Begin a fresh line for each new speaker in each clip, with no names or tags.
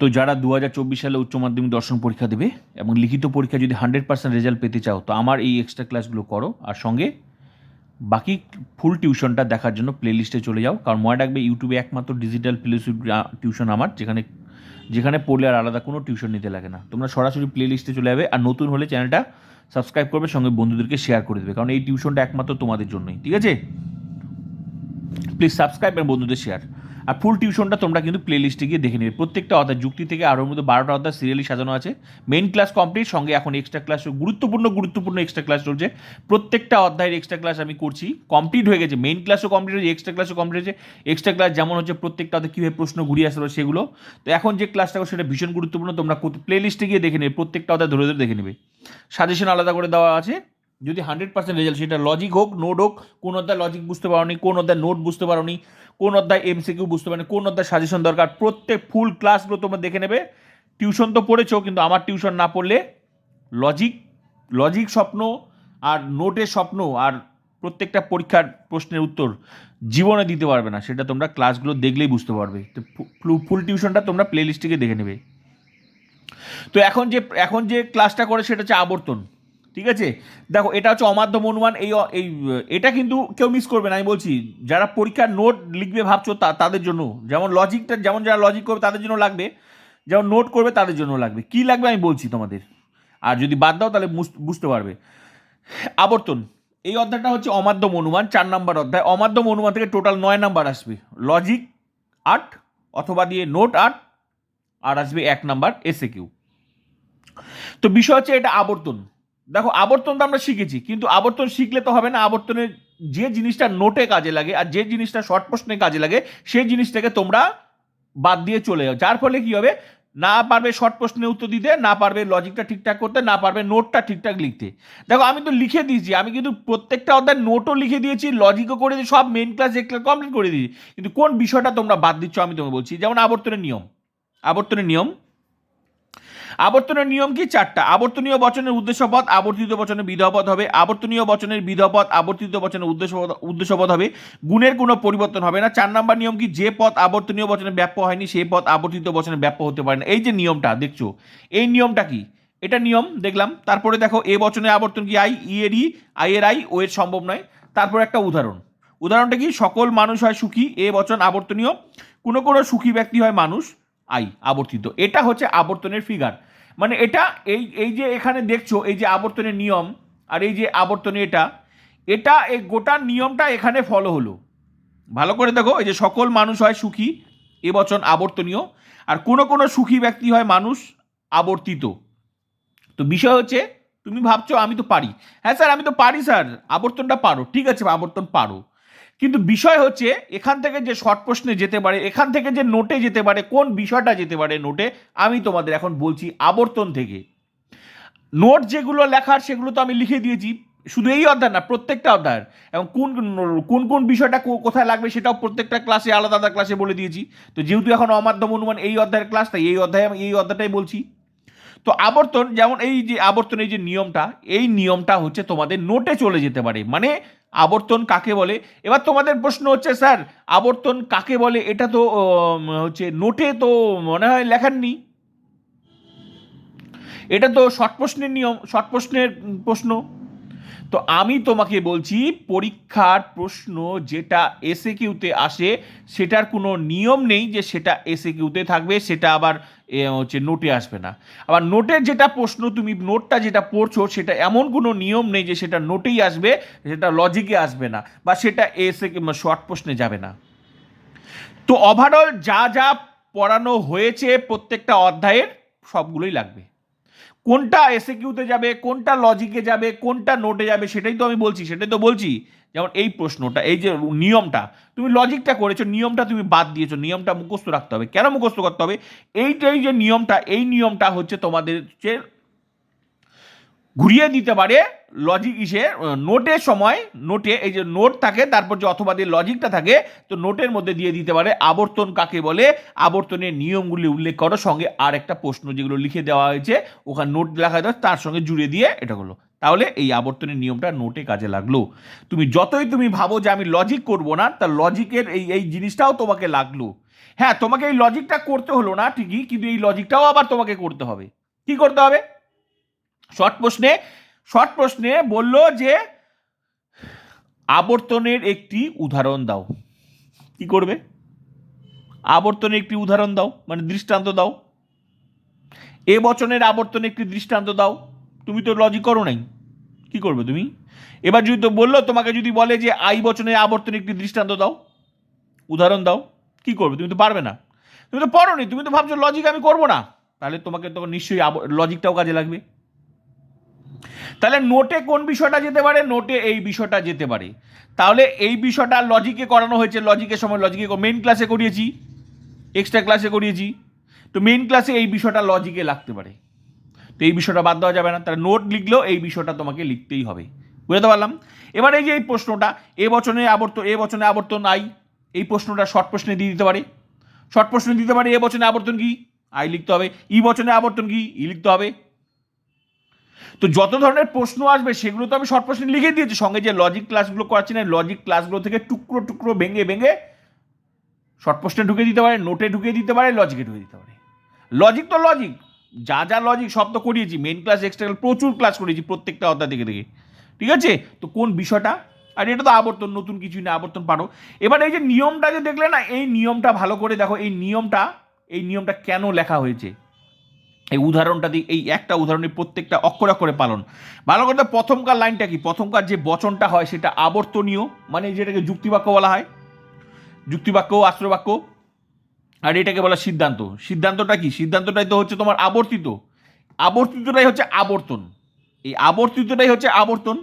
তো যারা দু হাজার চব্বিশ সালে উচ্চ মাধ্যমিক দর্শন পরীক্ষা দেবে এবং লিখিত পরীক্ষা যদি হান্ড্রেড পার্সেন্ট রেজাল্ট পেতে চাও, তো আমার এই এক্সট্রা ক্লাসগুলো করো। আর সঙ্গে বাকি ফুল টিউশনটা দেখার জন্য প্লেলিস্টে চলে যাও। কারণ মনে রাখবে ইউটিউবে একমাত্র ডিজিটাল টিউশন আমার, যেখানে যেখানে পড়লে আর আলাদা কোনো টিউশন নিতে লাগে না। তোমরা সরাসরি প্লেলিস্টে চলে যাবে। আর নতুন হলে চ্যানেলটা সাবস্ক্রাইব করবে, সঙ্গে বন্ধুদেরকে শেয়ার করে দেবে। কারণ এই টিউশনটা একমাত্র তোমাদের জন্যই, ঠিক আছে? প্লিজ সাবস্ক্রাইব এবং বন্ধুদের শেয়ার আর ফুল টিউশনটা তোমরা কিন্তু প্লে লিস্টে গিয়ে দেখে নেবে। প্রত্যেকটা অধ্যায়, যুক্তি থেকে আরও মধ্যে বারোটা অধ্যায় সিরিয়ালি সাজানো আছে। মেন ক্লাস কমপ্লিট সঙ্গে এখন এক্সট্রা ক্লাস গুরুত্বপূর্ণ গুরুত্বপূর্ণ এক্সট্রা ক্লাস চলছে। প্রত্যেকটা অধ্যায়ের এক্সট্রা ক্লাস আমি করছি। কমপ্লিট হয়ে গেছে। মেন ক্লাসও কমপ্লিট হয়েছে এক্সট্রা ক্লাসও কমপ্লিট হয়েছে। এক্সট্রা ক্লাস যেমন হচ্ছে প্রত্যেকটা অধ্যায় কীভাবে প্রশ্ন ঘুরিয়ে পারে সেগুলো। তো এখন যে ক্লাসটা সেটা ভীষণ গুরুত্বপূর্ণ। তোমরা প্লে লিস্টে গিয়ে দেখে নেবে। প্রত্যেকটা অধ্যায় ধরে ধরে দেখে নেবে। সাজেশন আলাদা করে দেওয়া আছে। যদি হান্ড্রেড পার্সেন্ট রেজাল্ট সেটা লজিক হোক নোট হোক, কোন অধ্যায় লজিক বুঝতে পারোনি, কোন অধ্যায় নোট বুঝতে পারোনি, কোন অধ্যায় এমসিকিউ বুঝতে পারোনি, কোন অধ্যায় সাজেশন দরকার, প্রত্যেক ফুল ক্লাসগুলো তোমরা দেখে নেবে। টিউশন তো পড়েছো, কিন্তু আমার টিউশন না পড়লে লজিক লজিক স্বপ্ন আর নোটের স্বপ্ন আর প্রত্যেকটা পরীক্ষার প্রশ্নের উত্তর জীবনে দিতে পারবে না। সেটা তোমরা ক্লাসগুলো দেখলেই বুঝতে পারবে। তো ফুল টিউশনটা তোমরা প্লে দেখে নেবে। তো এখন যে এখন যে ক্লাসটা করে, সেটা হচ্ছে আবর্তন। ঠিক আছে? দেখো, এটা হচ্ছে অমাধ্যম অনুমান এই এই, এটা কিন্তু কেউ মিস করবে না, আমি বলছি, যারা পরীক্ষার নোট লিখবে ভাবছ তা, তাদের জন্য। যেমন লজিকটা যেমন যারা লজিক করবে তাদের জন্য লাগবে, যেমন নোট করবে তাদের জন্য লাগবে। কি লাগবে আমি বলছি তোমাদের? আর যদি বাদ দাও তাহলে বুঝতে পারবে। আবর্তন, এই অধ্যায়টা হচ্ছে অমাধ্যম অনুমান চার নাম্বার অধ্যায়। অমাধ্যম অনুমান থেকে টোটাল নয় নাম্বার আসবে। লজিক আট, অথবা দিয়ে নোট আট, আর আসবে এক নাম্বার এসে কিউ তো বিষয় হচ্ছে এটা আবর্তন। দেখো, আবর্তন তো আমরা শিখেছি, কিন্তু আবর্তন শিখলে তো হবে না, আবর্তনের যে জিনিসটা নোটে কাজে লাগে আর যে জিনিসটা শর্ট প্রশ্নে কাজে লাগে, সেই জিনিসটাকে তোমরা বাদ দিয়ে চলে যাও। যার ফলে কি হবে? না পারবে শর্ট প্রশ্নের উত্তর দিতে, না পারবে লজিকটা ঠিকঠাক করতে, না পারবে নোটটা ঠিকঠাক লিখতে। দেখো, আমি তো লিখে দিয়েছি, আমি কিন্তু প্রত্যেকটা অধ্যায় নোটও লিখে দিয়েছি লজিকও করে দিয়েছি, সব মেন ক্লাস এক ক্লাস কমপ্লিট করে দিয়েছি। কিন্তু কোন বিষয়টা তোমরা বাদ দিচ্ছ আমি তোমাকে বলছি, যেমন আবর্তনের নিয়ম। আবর্তনের নিয়ম আবর্তনের নিয়ম কি? চারটা। আবর্তনীয় বচনের উদ্দেশ্যপদ আবর্তিত বচনের বিধপদ হবে। আবর্তনীয় বচনের বিধপদ আবর্তিত বচনের উদ্দেশ্য উদ্দেশ্যপদ হবে। গুণের কোনো পরিবর্তন হবে না। চার নাম্বার নিয়ম কি? যে পদ আবর্তনীয় বচনে ব্যাপ্য হয়নি সেই পদ আবর্তিত বচনে ব্যাপ্য হতে পারে না। এই যে নিয়মটা, দেখছ? এই নিয়মটা কি? এটা নিয়ম, দেখলাম। তারপরে দেখো, এ বচনে আবর্তন কি? আই, ই, এর ই, আই, এর আই, ও, এর সম্ভব নয়। তারপর একটা উদাহরণ। উদাহরণটা কি? সকল মানুষ হয় সুখী, এ বচন আবর্তনীয়। কোনো কোনো সুখী ব্যক্তি হয় মানুষ। আই, আবর্তিত। এটা হচ্ছে আবর্তনের ফিগার মানে এটা এই এই যে এখানে দেখছ, এই যে আবর্তনের নিয়ম আর এই যে আবর্তনে এটা এটা এই গোটা নিয়মটা এখানে ফলো হলো। ভালো করে দেখো, এই যে সকল মানুষ হয় সুখী, এবচন আবর্তনীয়, আর কোনো কোনো সুখী ব্যক্তি হয় মানুষ আবর্তিত। তো বিষয় হচ্ছে, তুমি ভাবছ আমি তো পারি। হ্যাঁ স্যার, আমি তো পারি স্যার, আবর্তনটা পারো, ঠিক আছে, আবর্তন পারো। কিন্তু বিষয় হচ্ছে, এখান থেকে যে শর্ট প্রশ্নে যেতে পারে, এখান থেকে যে নোটে যেতে পারে, কোন বিষয়টা যেতে পারে নোটে আমি তোমাদের এখন বলছি আবর্তন থেকে। নোট যেগুলো লেখার, সেগুলো তো আমি লিখে দিয়েছি। শুধু এই অধ্যায় না, প্রত্যেকটা অধ্যায়ের। এবং কোন কোন কোন বিষয়টা কোথায় লাগবে সেটাও প্রত্যেকটা ক্লাসে আলাদা আলাদা ক্লাসে বলে দিয়েছি। তো যেহেতু এখন অমাধ্যম অনুমান এই অধ্যায়ের ক্লাস তাই এই অধ্যায়ে আমি, এই অধ্যায়টাই বলছি। তো আবর্তন, যেমন এই যে আবর্তন, এই যে নিয়মটা, এই নিয়মটা হচ্ছে তোমাদের নোটে চলে যেতে পারে। মানে আবর্তন কাকে বলে? এবার তোমাদের প্রশ্ন হচ্ছে, স্যার, আবর্তন কাকে বলে? এটা তো হচ্ছে নোটে তো মনে হয় লেখাননি। এটা তো শর্ট প্রশ্নের নিয়ম, শর্ট প্রশ্নের প্রশ্ন। তো আমি তোমাকে বলছি, পরীক্ষার প্রশ্ন যেটা এসে কিউতে আসে, সেটার কোনো নিয়ম নেই যে সেটা এসে কিউতে থাকবে, সেটা আবার হচ্ছে নোটে আসবে না। আবার নোটের যেটা প্রশ্ন, তুমি নোটটা যেটা পড়ছো, সেটা এমন কোনো নিয়ম নেই যে সেটা নোটেই আসবে, সেটা লজিকে আসবে না, বা সেটা এসে শর্ট প্রশ্নে যাবে না। তো ওভারঅল যা যা পড়ানো হয়েছে প্রত্যেকটা অধ্যায়ের সবগুলোই লাগবে। কোনটা এসে কিউতে যাবে, কোনটা লজিকে যাবে, কোনটা নোটে যাবে, সেটাই তো আমি বলছি, সেটাই তো বলছি। যেমন এই প্রশ্নটা, এই যে নিয়মটা, তুমি লজিকটা করেছ, নিয়মটা তুমি বাদ দিয়েছ, নিয়মটা মুখস্থ রাখতে হবে। কেন মুখস্থ করতে হবে? এইটাই যে নিয়মটা, এই নিয়মটা হচ্ছে তোমাদের হচ্ছে ঘুরিয়ে দিতে পারে লজিক ইসে নোটের সময় নোটে এই যে নোট থাকে, তারপর যে অথবা যে লজিকটা থাকে, তো নোটের মধ্যে দিয়ে দিতে পারে। আবর্তন কাকে বলে? আবর্তনের নিয়মগুলি উল্লেখ করো। সঙ্গে আর একটা প্রশ্ন যেগুলো লিখে দেওয়া হয়েছে, ওখানে নোট লেখা দেওয়া তার সঙ্গে জুড়ে দিয়ে এটা হলো তাহলে এই আবর্তনের নিয়মটা নোটে কাজে লাগল। তুমি যতই তুমি ভাবো যে আমি লজিক করব না, তা লজিকের এই এই জিনিসটাও তোমাকে লাগল। হ্যাঁ তোমাকে এই লজিকটা করতে হলো না ঠিকই, কিন্তু এই লজিকটাও আবার তোমাকে করতে হবে। কি করতে হবে? শর্ট প্রশ্নে শর্ট প্রশ্নে বলল যে আবর্তনের একটি উদাহরণ দাও। কি করবে? আবর্তনের একটি উদাহরণ দাও মানে দৃষ্টান্ত দাও। এ বচনের আবর্তনে একটি দৃষ্টান্ত দাও। তুমি তো লজিক করো নাই। কি করবে তুমি? এবার যদি তো বলল, তোমাকে যদি বলে যে আই বচনের আবর্তন একটি দৃষ্টান্ত দাও, উদাহরণ দাও, কি করবে? তুমি তো পারবে না। তুমি তো পড়ো নি তুমি তো ভাবছ লজিক আমি করব না। তাহলে তোমাকে তখন নিশ্চয়ই লজিকটাও কাজে লাগবে। তাহলে নোটে কোন বিষয়টা যেতে পারে? নোটে এই বিষয়টা যেতে পারে। তাহলে এই বিষয়টা লজিকে করানো হয়েছে। লজিকের সময় লজিকে মেন ক্লাসে করিয়েছি এক্সট্রা ক্লাসে করিয়েছি। তো মেন ক্লাসে এই বিষয়টা লজিকে লাগতে পারে। তো এই বিষয়টা বাদ দেওয়া যাবে না। তাহলে নোট লিখলেও এই বিষয়টা তোমাকে লিখতেই হবে। বুঝতে পারলাম? এবার এই যে এই প্রশ্নটা, এ বচনে আবর্তন এ বচনে আবর্তন আই এই প্রশ্নটা শর্ট প্রশ্নে দিয়ে দিতে পারে। শর্ট প্রশ্নে দিতে পারে, এ বচনে আবর্তন কি? আই লিখতে হবে। ই বচনে আবর্তন কি? ই লিখতে হবে। তো যত ধরনের প্রশ্ন আসবে, সেগুলো তো আমি শর্ট প্রশ্নে লিখে দিয়েছি। সঙ্গে যে লজিক ক্লাসগুলো করাচ্ছি না লজিক ক্লাসগুলো থেকে টুকরো টুকরো, ভেঙে ভেঙে শর্ট প্রশ্নে ঢুকে দিতে পারে নোটে ঢুকে দিতে পারে লজিকে ঢুকে দিতে পারে। লজিক তো লজিক যা যা লজিক তো করিয়েছি মেন ক্লাস এক্সট্রা প্রচুর ক্লাস করিয়েছি প্রত্যেকটা অধ্যায় থেকে থেকে ঠিক আছে? তো কোন বিষয়টা? আর এটা তো আবর্তন, নতুন কিছুই না, আবর্তন পারো। এবার এই যে নিয়মটা যে দেখলে না, এই নিয়মটা ভালো করে দেখো, এই নিয়মটা এই নিয়মটা কেন লেখা হয়েছে? এই উদাহরণটা দিয়ে এই একটা উদাহরণের প্রত্যেকটা অক্ষরে অক্ষরে পালন। ভালো করে প্রথমকার লাইনটা কি? প্রথমকার যে বচনটা হয় সেটা আবর্তনীয় মানে যেটাকে যুক্তিবাক্য বলা হয়। যুক্তিবাক্য আশ্রবাক্য আর এটাকে বলা সিদ্ধান্ত। সিদ্ধান্তটা কি? সিদ্ধান্তটাই তো হচ্ছে তোমার আবর্তিত। আবর্তিতটাই হচ্ছে আবর্তন। এই আবর্তিতটাই হচ্ছে আবর্তন।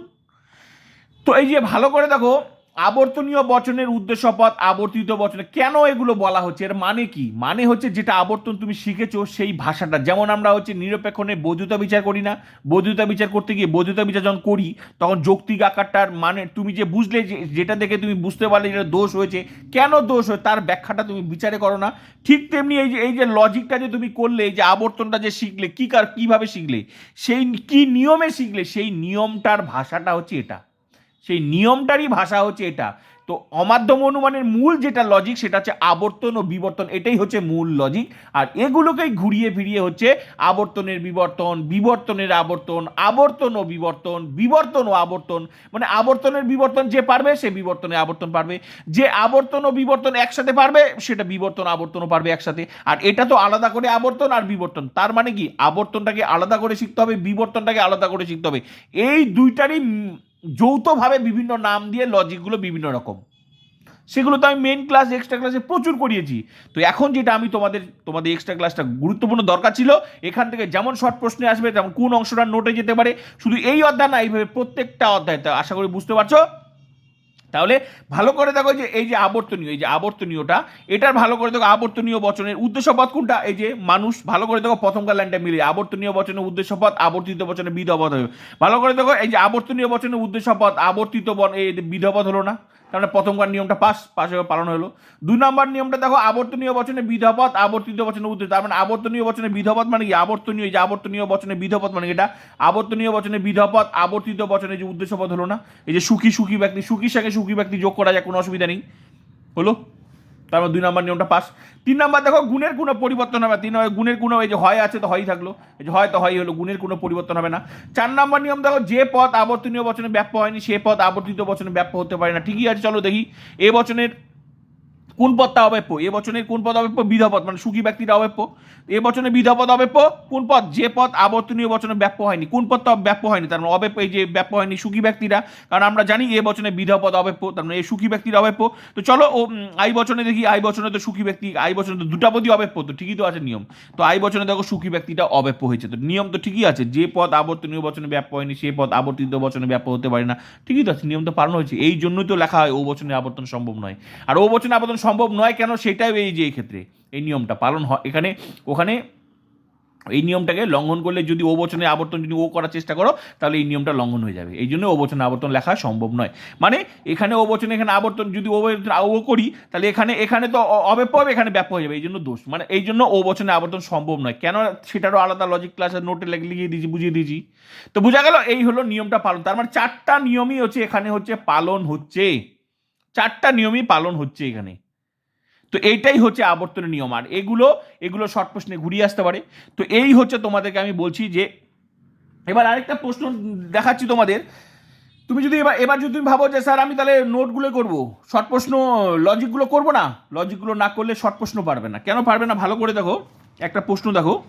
তো এই যে ভালো করে দেখো আবর্তনীয় বচনের উদ্দেশ্য পথ আবর্তিত বচনে কেন এগুলো বলা হচ্ছে? এর মানে কি? মানে হচ্ছে যেটা আবর্তন তুমি শিখেছো সেই ভাষাটা। যেমন আমরা হচ্ছে নিরপেক্ষণে বৈধতা বিচার করি না। বৈধতা বিচার করতে গিয়ে বৈধতা বিচার যখন করি, তখন যৌক্তিক আকারটার মানে তুমি যে বুঝলে যেটা দেখে তুমি বুঝতে পারলে যেটা দোষ হয়েছে, কেন দোষ হয় তার ব্যাখ্যাটা তুমি বিচারে করো না। ঠিক তেমনি এই যে এই যে লজিকটা যে তুমি করলে, এই যে আবর্তনটা যে শিখলে, কী কার, কীভাবে শিখলে, সেই, কি নিয়মে শিখলে, সেই নিয়মটার ভাষাটা হচ্ছে এটা। সেই নিয়মটারই ভাষা হচ্ছে এটা। তো অমাধ্যম অনুমানের মূল যেটা লজিক সেটা হচ্ছে আবর্তন ও বিবর্তন, এটাই হচ্ছে মূল লজিক আর এগুলোকেই ঘুরিয়ে ফিরিয়ে হচ্ছে আবর্তনের বিবর্তন, বিবর্তনের আবর্তন আবর্তন ও বিবর্তন বিবর্তন ও আবর্তন। মানে আবর্তনের বিবর্তন যে পারবে, সে বিবর্তনে আবর্তন পারবে। যে আবর্তন ও বিবর্তন একসাথে পারবে, সেটা বিবর্তন আবর্তনও পারবে একসাথে। আর এটা তো আলাদা করে আবর্তন আর বিবর্তন। তার মানে কি? আবর্তনটাকে আলাদা করে শিখতে হবে, বিবর্তনটাকে আলাদা করে শিখতে হবে। এই দুইটারই যৌথভাবে বিভিন্ন নাম দিয়ে লজিকগুলো বিভিন্ন রকম। সেগুলো তো আমি মেন ক্লাস এক্সট্রা ক্লাসে প্রচুর করিয়েছি। তো এখন যেটা আমি তোমাদের তোমাদের এক্সট্রা ক্লাসটা গুরুত্বপূর্ণ দরকার ছিল, এখান থেকে যেমন শর্ট প্রশ্নে আসবে, তেমন কোন অংশটা নোটে যেতে পারে। শুধু এই অধ্যায় না, এইভাবে প্রত্যেকটা অধ্যায়, তা আশা করি বুঝতে পারছ? তাহলে ভালো করে দেখো যে এই যে আবর্তনীয়, এই যে আবর্তনীয়টা, এটার ভালো করে দেখো আবর্তনীয় বচনের উদ্দেশ্যপদ কোনটা? এই যে মানুষ, ভালো করে দেখো প্রথমকার লাইনটা মিলিয়ে, আবর্তনীয় বচনের উদ্দেশ্যপদ আবর্তিত বচনে বিধপদ হবে ভালো করে দেখো এই যে আবর্তনীয় বচনের উদ্দেশ্য উদ্দেশ্যপদ আবর্তিত বন, এই বিধপদ হলো না? তার মানে নিয়মটা পাস পাশে পালন হলো। দুই নম্বর নিয়মটা দেখো, আবর্তনীয় বচনে বিধপথ আবর্তিত বচনে উদ্ধৃত। তার মানে আবর্তনীয় বচনে বিধপথ মানে কি? আবর্তনীয় যে আবর্তনীয় বচনে বিধপথ মানে এটা? আবর্তনীয় বচনে বিধপথ আবর্তিত বচনে যে উদ্দেশ্যপদ হলো না, এই যে সুখী সুখী ব্যক্তি, সুখী সাথে সুখী ব্যক্তি যোগ করা যায়, কোনো অসুবিধা নেই। হলো? তারপর দুই নম্বর নিয়মটা পাস। তিন নম্বর দেখো, গুণের কোনো পরিবর্তন হবে তিন নম্বর, গুণের কোনো এই যে হয় আছে তো হয়ই থাকল। এই যে হয় তো হয়ই হলো, গুণের কোনো পরিবর্তন হবে না। চার নম্বর নিয়ম দেখো, যে পথ আবর্তনীয় বচনে ব্যাপ্য হয়নি, সে পদ আবর্তিত বচনে ব্যাপ্য হতে পারে না। ঠিকই আছে, চলো দেখি। এ বচনের কোন পদটা অব্যাপ্য এ বচনের কোন পদ অব্যাপ্য বিধপদ মানে সুখী ব্যক্তির অব্যাপ্য এ বচনে বিধপদ অব্যাপ্য কোন পদ? যে পদ আবর্তনীয় বচনে ব্যাপ্য হয়নি। কোন পদটা ব্যাপ্য হয়নি? তার মানে অব্যাপ্য এই যে ব্যাপ্য হয়নি সুখী ব্যক্তিরা, কারণ আমরা জানি এ বচনে বিধপদ অব্যাপ্য তার মানে এই সুখী ব্যক্তির অব্যাপ্য তো চলো, ও আই বচনে দেখি, আই বচনে তো সুখী ব্যক্তি, আই বচনে তো দুটা পদই অব্যাপ্য তো ঠিকই তো আছে নিয়ম। তো আই বচনে দেখো সুখী ব্যক্তিটা অব্যাপ্য হয়েছে। তো নিয়ম তো ঠিকই আছে, যে পদ আবর্তনীয় বচনে ব্যাপ্য হয়নি, সে পদ আবর্তিত বচনে ব্যাপ্য হতে পারে না। ঠিকই তো আছে, নিয়ম তো পালন হয়েছে। এই জন্যই তো লেখা হয় ও বচনে আবর্তন সম্ভব নয়। আর ও বচনে আবর্তন সম্ভব নয় কেন? সেটাই এই যে ক্ষেত্রে এই নিয়মটা পালন হয়। এখানে, ওখানে এই নিয়মটাকে লঙ্ঘন করলে যদি ও বচনে আবর্তন যদি ও করার চেষ্টা করো, তাহলে এই নিয়মটা লঙ্ঘন হয়ে যাবে। এই জন্য ও বচনে আবর্তন লেখা সম্ভব নয়। মানে এখানে ও বচনে, এখানে আবর্তন যদি ও ও করি, তাহলে এখানে এখানে তো অ- অব্যাপ্য হবে এখানে ব্যাপ হয়ে যাবে। এই জন্য দোষ। মানে এই জন্য ও বচনে আবর্তন সম্ভব নয়। কেন সেটারও আলাদা লজিক ক্লাসের নোটে লিখিয়ে দিয়েছি, বুঝিয়ে দিয়েছি। তো বোঝা গেল এই হলো নিয়মটা পালন। তার মানে চারটা নিয়মই হচ্ছে এখানে হচ্ছে পালন হচ্ছে। চারটা নিয়মই পালন হচ্ছে এখানে। তো এইটাই হচ্ছে আবর্তনের নিয়ম। আর এগুলো এগুলো শর্ট প্রশ্নে ঘুরিয়ে আসতে পারে। তো এই হচ্ছে তোমাদেরকে আমি বলছি যে, এবার আরেকটা প্রশ্ন দেখাচ্ছি তোমাদের। তুমি যদি এবার এবার যদি তুমি ভাবো যে, স্যার, আমি তাহলে নোটগুলো করব। শর্ট প্রশ্ন, লজিকগুলো করব না? লজিকগুলো না করলে শর্ট প্রশ্ন পারবে না। কেন পারবে না? ভালো করে দেখো। একটা প্রশ্ন দেখো।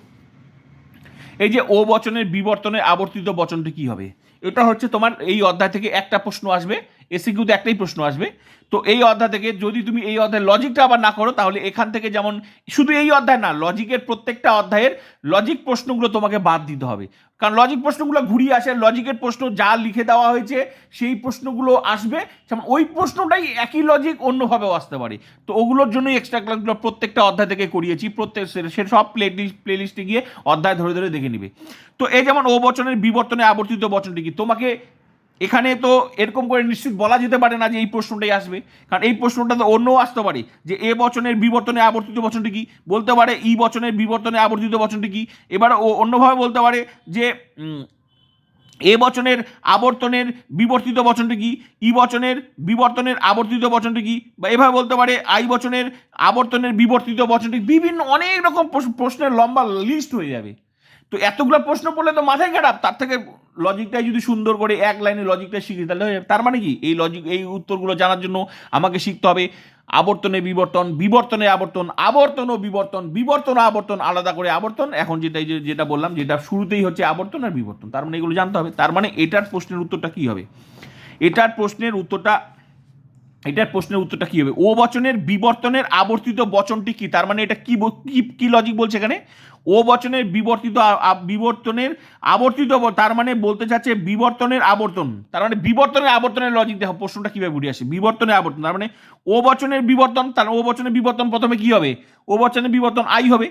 এই যে, ও বচনের বিবর্তনের আবর্তিত বচনটি কি হবে? এটা হচ্ছে তোমার এই অধ্যায় থেকে একটা প্রশ্ন আসবে। এসে কিন্তু একটাই প্রশ্ন আসবে। তো এই অধ্যায় থেকে যদি তুমি এই অধ্যায় লজিকটা আবার না করো, তাহলে এখান থেকে যেমন, শুধু এই অধ্যায় না লজিকের প্রত্যেকটা অধ্যায়ের লজিক প্রশ্নগুলো তোমাকে বাদ দিতে হবে। কারণ লজিক প্রশ্নগুলো ঘুরিয়ে আসে লজিকের প্রশ্ন যা লিখে দেওয়া হয়েছে, সেই প্রশ্নগুলো আসবে। যেমন ওই প্রশ্নটাই একই লজিক অন্যভাবেও আসতে পারে। তো ওগুলোর জন্যই এক্সট্রা ক্লাসগুলো প্রত্যেকটা অধ্যায় থেকে করিয়েছি, প্রত্যেক সে- সব প্লে লিস্টে গিয়ে অধ্যায় ধরে ধরে দেখে নিবে। তো এই যেমন ও বচনের বিবর্তনে আবর্তিত বচনটি কি? তোমাকে এখানে তো এরকম করে নিশ্চিত বলা যেতে পারে না যে এই প্রশ্নটাই আসবে। কারণ এই প্রশ্নটা তো অন্যও আসতে পারে যে এ বচনের বিবর্তনে আবর্তিত বচনটি কি? বলতে পারে ই বচনের বিবর্তনে আবর্তিত বচনটি কি? এবার ও অন্যভাবে বলতে পারে যে এ বচনের আবর্তনের বিবর্তিত বচনটি কি? ই বচনের বিবর্তনের আবর্তিত বচনটি কি? বা এভাবে বলতে পারে আই বচনের আবর্তনের বিবর্তিত বচনটি বিভিন্ন অনেক রকম প্রশ্ন- প্রশ্নের লম্বা লিস্ট হয়ে যাবে। তো এতগুলো প্রশ্ন পড়লে তো মাথায় খারাপ তার থেকে লজিকটাই যদি সুন্দর করে এক লাইনে লজিকটা শিখি তাহলে হয়ে। তার মানে কি? এই লজিক এই উত্তরগুলো জানার জন্য আমাকে শিখতে হবে আবর্তনে বিবর্তন, বিবর্তনে আবর্তন আবর্তন ও বিবর্তন বিবর্তন আবর্তন, আলাদা করে আবর্তন। এখন যেটা এই যে- যেটা বললাম, যেটা শুরুতেই হচ্ছে আবর্তন আর বিবর্তন। তার মানে এগুলো জানতে হবে। তার মানে এটার প্রশ্নের উত্তরটা কি হবে? এটার প্রশ্নের উত্তরটা এটার প্রশ্নের উত্তরটা কি হবে? ও বচনের বিবর্তনের আবর্তিত বচনটি কি? তার মানে এটা কি কি লজিক বলছে এখানে? ও বচনের বিবর্তিত বিবর্তনের আবর্তিত তার মানে বলতে চাচ্ছে বিবর্তনের আবর্তন। তার মানে বিবর্তনের আবর্তনের লজিক দেখো, প্রশ্নটা কীভাবে ঘুরে আসে? বিবর্তনের আবর্তন, তার মানে ও বচনের বিবর্তন, তার ও বচনের বিবর্তন প্রথমে কি হবে? ও বচনের বিবর্তন আই হবে।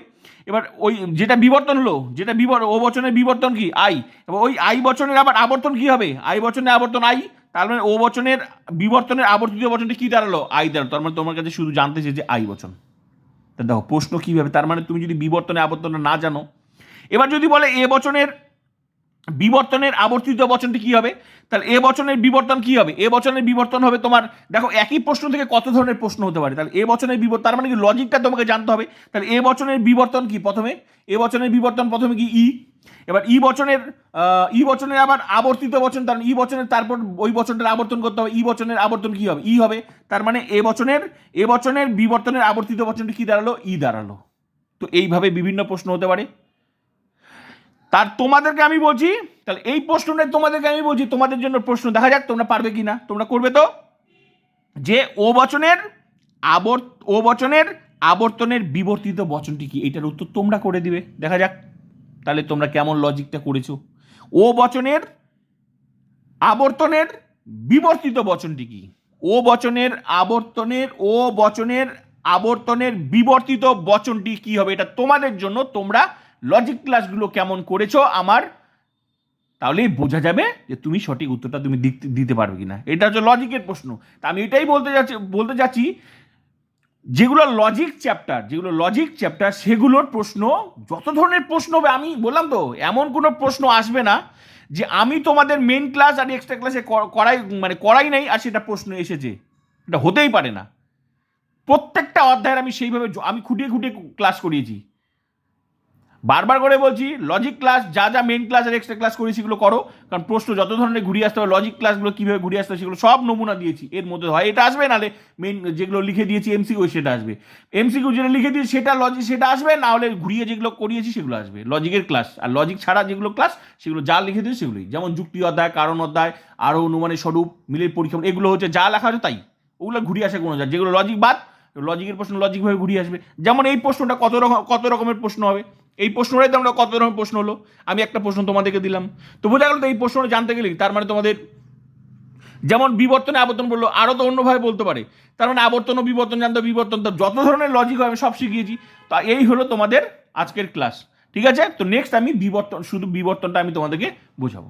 এবার ওই যেটা বিবর্তন হলো, যেটা বিবর ও বচনের বিবর্তন কি? আই এবার ওই আই বচনের আবার আবর্তন কি হবে? আই বচনের আবর্তন আই তার মানে ও বচনের বিবর্তনের আবর্তিত বচনটি কি দাঁড়াল? আই দাঁড়াল। তার মানে তোমার কাছে শুধু জানতে চেয়েছে আই বচন। তা দেখো, প্রশ্ন কীভাবে? তার মানে তুমি যদি বিবর্তনে আবর্তন না জানো, এবার যদি বলে এ বচনের বিবর্তনের আবর্তিত বচনটি কি হবে? তাহলে এ বচনের বিবর্তন কি হবে? এ বচনের বিবর্তন হবে তোমার, দেখো একই প্রশ্ন থেকে কত ধরনের প্রশ্ন হতে পারে? তাহলে এ বচনের বিবর্তন, তার মানে কি লজিকটা তোমাকে জানতে হবে। তাহলে এ বচনের বিবর্তন কি প্রথমে? এ বচনের বিবর্তন প্রথমে কি ই? এবার ই বচনের ই বচনের আবার আবর্তিত বচন, তার ই বচনের, তারপর ওই বচনটার আবর্তন করতে হবে। ই বচনের আবর্তন কি হবে? ই হবে, তার মানে এ বচনের এ বচনের বিবর্তনের আবর্তিত বচনটি কি দাঁড়াল? ই দাঁড়াল। তো এইভাবে বিভিন্ন প্রশ্ন হতে পারে। তার তোমাদেরকে আমি বলছি, তাহলে এই প্রশ্নটা তোমাদেরকে আমি বলছি, তোমাদের জন্য প্রশ্ন দেখা যাক তোমরা পারবে কি না তোমরা করবে তো? যে ও বচনের আবর্ত ও বচনের আবর্তনের বিবর্তিত বচনটি কি? এটার উত্তর তোমরা করে দিবে। দেখা যাক, তাহলে তোমরা কেমন লজিকটা করেছ? ও বচনের আবর্তনের বিবর্তিত বচনটি কি? ও বচনের আবর্তনের ও বচনের আবর্তনের বিবর্তিত বচনটি কি হবে? এটা তোমাদের জন্য তোমরা লজিক ক্লাসগুলো কেমন করেছ আমার, তাহলেই বোঝা যাবে যে তুমি সঠিক উত্তরটা তুমি দিতে- পারবে কিনা। এটা হচ্ছে লজিকের প্রশ্ন। তা আমি এটাই বলতে যাচ্ছি বলতে যাচ্ছি, যেগুলো লজিক চ্যাপ্টার যেগুলো লজিক চ্যাপ্টার সেগুলোর প্রশ্ন, যত ধরনের প্রশ্ন হবে, আমি বললাম তো, এমন কোনো প্রশ্ন আসবে না যে আমি তোমাদের মেন ক্লাস আর এক্সট্রা ক্লাসে করাই মানে করাই নাই আর সেটা প্রশ্ন এসেছে। এটা হতেই পারে না। প্রত্যেকটা অধ্যায়ের আমি সেইভাবে আমি খুঁটিয়ে খুঁটিয়ে ক্লাস করিয়েছি। বারবার করে বলছি লজিক ক্লাস যা যা মেন ক্লাস আর এক্সট্রা ক্লাস করি সেগুলো করো। কারণ প্রশ্ন যত ধরনের ঘুরিয়ে আসতে হবে লজিক ক্লাসগুলো কীভাবে ঘুরিয়ে আসতে হবে সেগুলো সব নমুনা দিয়েছি। এর মধ্যে হয়, এটা আসবে নাহলে মেন যেগুলো লিখে দিয়েছি এমসিকিউ সেটা আসবে। এমসিকিউ যেটা লিখে দিয়েছি সেটা লজিক সেটা আসবে না হলে ঘুরিয়ে যেগুলো করিয়েছি সেগুলো আসবে। লজিকের ক্লাস আর লজিক ছাড়া যেগুলো ক্লাস সেগুলো যা লিখে দিয়েছি সেগুলোই। যেমন যুক্তি অধ্যায়, কারণ অধ্যায় আরও অনুমানের স্বরূপ, মিলের পরীক্ষা, এগুলো হচ্ছে যা লেখা আছে তাই। ওগুলো ঘুরিয়ে আসে কোনো যা যেগুলো লজিক বাদ লজিকের প্রশ্ন লজিকভাবে ঘুরিয়ে আসবে। যেমন এই প্রশ্নটা কত রকম, কত রকমের প্রশ্ন হবে? এই প্রশ্নটাই তো আমরা কত রকম প্রশ্ন হলো? আমি একটা প্রশ্ন তোমাদেরকে দিলাম। তো বোঝা গেল তো এই প্রশ্নটা জানতে গেলে তার মানে তোমাদের যেমন বিবর্তনে আবর্তন বলল আরও তো অন্যভাবে বলতে পারে। তার মানে আবর্তন ও বিবর্তন জানতে বিবর্তন তো যত ধরনের লজিক হয়, আমি সব শিখিয়েছি। তা এই হলো তোমাদের আজকের ক্লাস ঠিক আছে? তো নেক্সট আমি বিবর্তন, শুধু বিবর্তনটা আমি তোমাদেরকে বোঝাবো।